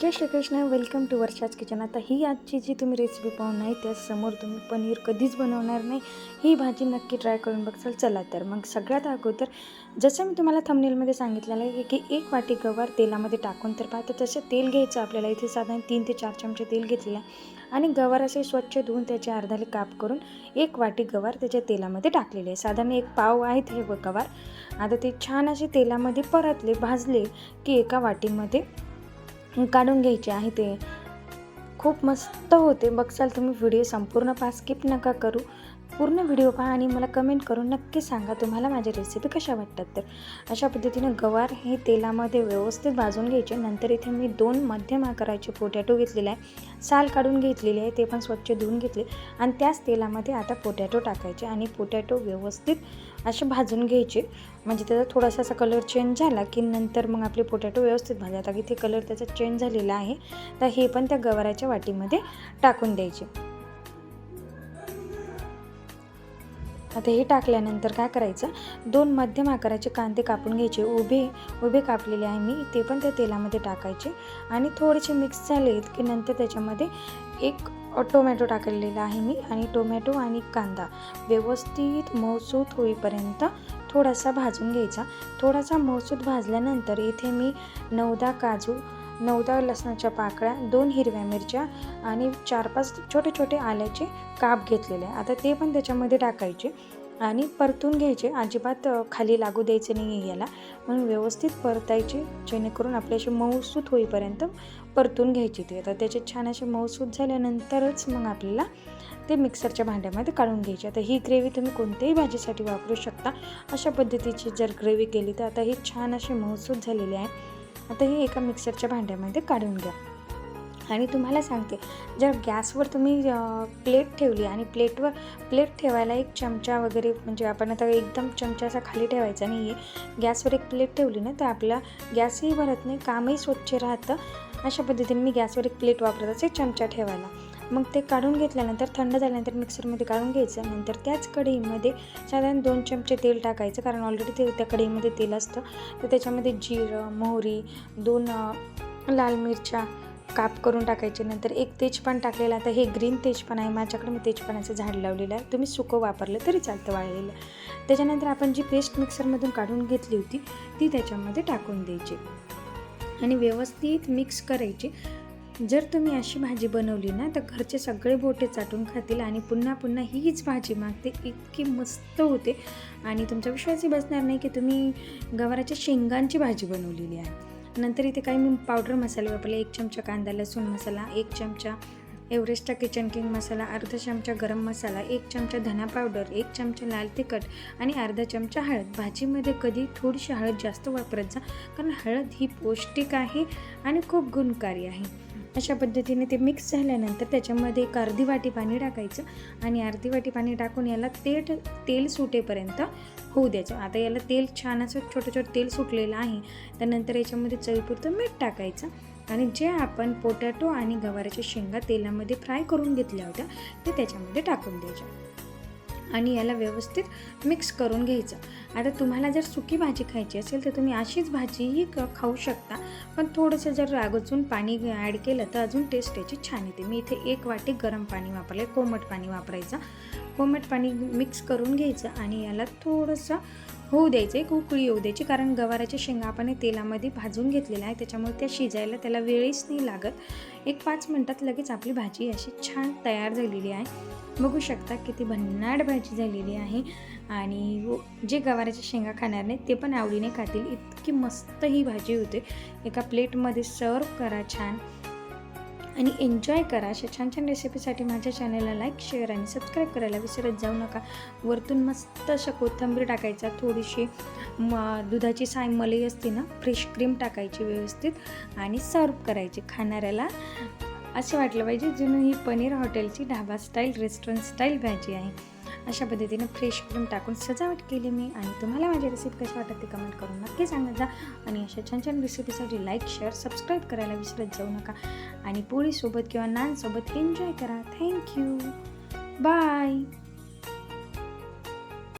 Jai Shrikrishna welcome to वर्षाच kitchen आता ही आजची जी तुम्ही रेसिपी पाहून आहे त्यासमोर तुम्ही पनीर कधीच बनवणार नाही. ही भाजी नक्की ट्राय करून बघसाल. चला तर मग सगळ्यात अगोदर जसं मी तुम्हाला थंबनेलमध्ये सांगितलेलं आहे की एक वाटी गवार तेलामध्ये टाकून तर पाहतं तसं तेल घ्यायचं आपल्याला. इथे साधारण तीन ते चार चमचे तेल घेतलेलं आहे. आणि गवार असे स्वच्छ धुवून त्याचे अर्धाले काप करून एक वाटी गवार त्याच्या तेलामध्ये टाकलेले आहे. साधारण एक पाव आहेत हे गवार. आता ते छान असे तेलामध्ये परतले भाजले की एका वाटीमध्ये काढून घ्यायचे आहे ते. खूप मस्त होते. बघसाल तुम्ही व्हिडिओ संपूर्ण पास स्किप नका करू. पूर्ण व्हिडिओ पहा आणि मला कमेंट करून नक्की सांगा तुम्हाला माझ्या रेसिपी कशा वाटतात तर. अशा पद्धतीनं गवार हे तेलामध्ये व्यवस्थित भाजून घ्यायचे. नंतर इथे मी दोन मध्यम आकाराचे पोटॅटो घेतलेले आहे. साल काढून घेतलेले आहे ते पण स्वच्छ धुवून घेतले. आणि त्याच तेलामध्ये आता पोटॅटो टाकायचे आणि पोटॅटो व्यवस्थित असे भाजून घ्यायचे. म्हणजे त्याचा थोडासा असा कलर चेंज झाला की नंतर मग आपले पोटॅटो व्यवस्थित भाजतात. आता इथे कलर त्याचा चेंज झालेला आहे. तर हे पण त्या गवाराच्या वाटीमध्ये टाकून द्यायचे. आता हे टाकल्यानंतर काय करायचं? दोन मध्यम आकाराचे कांदे कापून घ्यायचे. उभे उभे कापलेले आहे मी. ते पण त्या तेलामध्ये टाकायचे. आणि थोडेसे मिक्स झालेत की नंतर त्याच्यामध्ये एक टोमॅटो टाकलेला आहे मी. आणि टोमॅटो आणि कांदा. व्यवस्थित मऊसूत होईपर्यंत थोडासा भाजून घ्यायचा. थोडासा मऊसूत भाजल्यानंतर इथे मी नवदा काजू नऊदार लसणाच्या पाकळ्या दोन हिरव्या मिरच्या आणि चार पाच छोटे छोटे आल्याचे काप घेतलेले आहे. आता ते पण त्याच्यामध्ये टाकायचे आणि परतून घ्यायचे. अजिबात खाली लागू द्यायचे नाही याला. म्हणून व्यवस्थित परतायचे जेणेकरून आपले असे मऊसूत होईपर्यंत परतून घ्यायचे ते. आता त्याचे छान असे मऊसूत झाल्यानंतरच मग आपल्याला ते मिक्सरच्या भांड्यामध्ये काढून घ्यायचे. आता ही ग्रेव्ही तुम्ही कोणत्याही भाजीसाठी वापरू शकता. अशा पद्धतीची जर ग्रेव्ही केली तर आता ही छान अशी मऊसूत झालेली आहे. आता हे एका मिक्सरच्या भांड्यामध्ये काढून घ्या. आणि तुम्हाला सांगते जर गॅसवर तुम्ही प्लेट ठेवली आणि प्लेटवर प्लेट ठेवायला एक चमचा वगैरे म्हणजे आपण आता एकदम चमचा असा खाली ठेवायचा नाही आहे गॅसवर एक प्लेट ठेवली ना तर आपला गॅसही भरत नाही कामही स्वच्छ राहतं. अशा पद्धतीने मी गॅसवर एक प्लेट वापरत असे चमचा ठेवायला. मग ते काढून घेतल्यानंतर थंड झाल्यानंतर मिक्सरमध्ये काढून घ्यायचं. नंतर त्याच कढईमध्ये साधारण दोन चमचे तेल टाकायचं कारण ऑलरेडी ते त्या कढईमध्ये तेल असतं. तर त्याच्यामध्ये जिरं मोहरी दोन लाल मिरच्या काप करून टाकायचे. नंतर एक तेजपान टाकलेलं आता हे ग्रीन तेजपान आहे माझ्याकडे मी तेजपानाचं झाड लावलेलं आहे. तुम्ही सुकं वापरलं तरी चालतं वाळलेलं. त्याच्यानंतर आपण जी पेस्ट मिक्सरमधून काढून घेतली होती ती त्याच्यामध्ये टाकून द्यायची. आणि व्यवस्थित मिक्स करायची. जर तुम्ही अशी भाजी बनवली ना तर घरचे सगळे बोटे चाटून खातील आणि पुन्हा पुन्हा हीच भाजी मागते. इतकी मस्त होते. आणि तुमचा विश्वासही बसणार नाही की तुम्ही गवाराच्या शेंगांची भाजी बनवलेली आहे. नंतर इथे काही मी पावडर मसाले वापरले. एक चमचा कांदा लसूण मसाला एक चमचा एव्हरेस्टचा किचन किंग मसाला अर्धा चमचा गरम मसाला एक चमचा धना पावडर एक चमचा लाल तिखट आणि अर्धा चमचा हळद. भाजीमध्ये कधी थोडीशी हळद जास्त वापरत जा कारण हळद ही पौष्टिक आहे आणि खूप गुणकारी आहे. अशा पद्धतीने ते मिक्स झाल्यानंतर त्याच्यामध्ये एक अर्धी वाटी पाणी टाकायचं आणि अर्धी वाटी पाणी टाकून याला तेट तेल सुटेपर्यंत होऊ द्यायचं. आता याला तेल छान असं छोटं छोटं तेल सुटलेलं आहे त्यानंतर याच्यामध्ये चवीपुरतं मीठ टाकायचं. आणि जे आपण पोटॅटो आणि गवाराच्या शेंगा तेलामध्ये फ्राय करून घेतल्या होत्या ते त्याच्यामध्ये टाकून द्यायच्या. आणि याला व्यवस्थित मिक्स करून घ्यायचं. आता तुम्हाला जर सुकी भाजी खायची असेल तर तुम्ही अशीच भाजीही क खाऊ शकता. पण थोडंसं जर अजून पाणी ॲड केलं तर अजून टेस्ट याची छान येते. मी इथे एक वाटी गरम पाणी वापरले कोमट पाणी वापरायचं. कोमट पाणी मिक्स करून घ्यायचं आणि याला थोडंसं होऊ द्यायचं एक उकळी येऊ द्यायची. कारण गवाराच्या शेंगा आपण तेलामध्ये भाजून घेतलेल्या आहे त्याच्यामुळे त्या शिजायला त्याला वेळीच नाही लागत. एक पाच मिनटात लगेच आपली भाजी अशी छान तयार झालेली आहे. बघू शकता किती भन्नाट भाजी झालेली आहे. आणि जे गवाराच्या शेंगा खाणार नाही ते पण आवडीने खातील. इतकी मस्त ही भाजी होते. एका प्लेटमध्ये सर्व करा छान. आणि एन्जॉय करा. अशा छान छान रेसिपीसाठी माझ्या चॅनलला लाईक शेअर आणि सबस्क्राईब करायला विसरत जाऊ नका. वरतून मस्त अशा कोथिंबीर टाकायचा. थोडीशी म दुधाची साय मलई असते ना फ्रेश क्रीम टाकायची व्यवस्थित आणि सर्व करायची खाणाऱ्याला. असं वाटलं पाहिजे जुनं ही पनीर हॉटेलची ढाबा स्टाईल रेस्टॉरंट स्टाईल भाजी आहे. अशा पद्धतीने फ्रेश करून टाकून सजावट केली मी. आणि तुम्हाला माझी रेसिपी कशी वाटत ते कमेंट करून नक्की सांगत जा. आणि अशा छान छान रेसिपीसाठी लाईक शेअर सबस्क्राईब करायला विसरत जाऊ नका. आणि पोळीसोबत किंवा नानसोबत एन्जॉय करा. Thank you bye